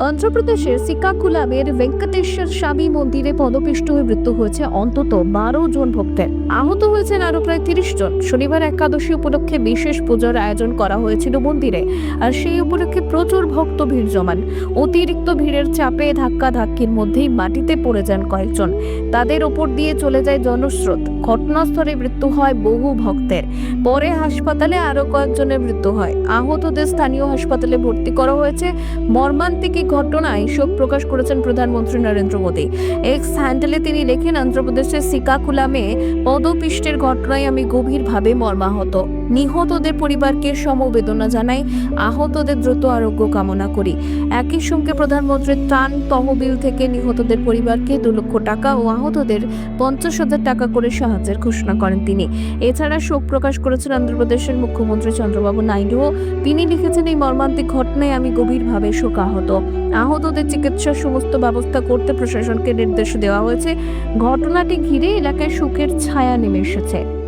অন্ধ্রপ্রদেশের সিকাকুলামের ভেঙ্কটেশ্বর স্বামী মন্দিরে পদপিষ্ট হয়ে মৃত্যু হয়েছে অন্তত বারো জন ভক্তের। আহত হয়েছেন আরও প্রায় তিরিশ জন। শনিবার একাদশী উপলক্ষে বিশেষ পূজার আয়োজন করা হয়েছিল মন্দিরে, আর সেই উপলক্ষে প্রচুর ভক্ত ভিড় জমান। অতিরিক্ত ভিড়ের চাপে ধাক্কা ধাক্কির মধ্যেই মাটিতে পড়ে যান কয়েকজন। তাদের ওপর দিয়ে চলে যায় জনস্রোত। ঘটনাস্থলে মৃত্যু হয় বহু ভক্তের। পরে হাসপাতালে আরও কয়েকজনের মৃত্যু হয়। আহতদের স্থানীয় হাসপাতালে ভর্তি করা হয়েছে। মর্মান্তিক ঘটনায় শোক প্রকাশ করেছেন প্রধানমন্ত্রী নরেন্দ্র মোদী। এক্স হ্যান্ডেলে তিনি লেখেন অন্ধ্রপ্রদেশের সিকাকুলামে পদপিষ্টের ঘটনায় আমি গভীরভাবে মর্মাহত। নিহতদের পরিবারকে সমবেদনা জানাই, আহতদের দ্রুত আরোগ্য কামনা করি। একই সঙ্গে প্রধানমন্ত্রীর ত্রাণ তহবিল থেকে নিহতদের পরিবারকে দু লক্ষ টাকা ও আহতদের পঞ্চাশ হাজার টাকা করে সাহায্যের ঘোষণা করেন তিনি। এছাড়া শোক প্রকাশ করেছেন অন্ধ্রপ্রদেশের মুখ্যমন্ত্রী চন্দ্রবাবু নাইডুও তিনি লিখেছেন, এই মর্মান্তিক ঘটনায় আমি গভীরভাবে শোকাহত। আহতদের চিকিৎসার সমস্ত ব্যবস্থা করতে প্রশাসনকে নির্দেশ দেওয়া হয়েছে। ঘটনাটি ঘিরে এলাকায় সুখের ছায়া নেমে এসেছে।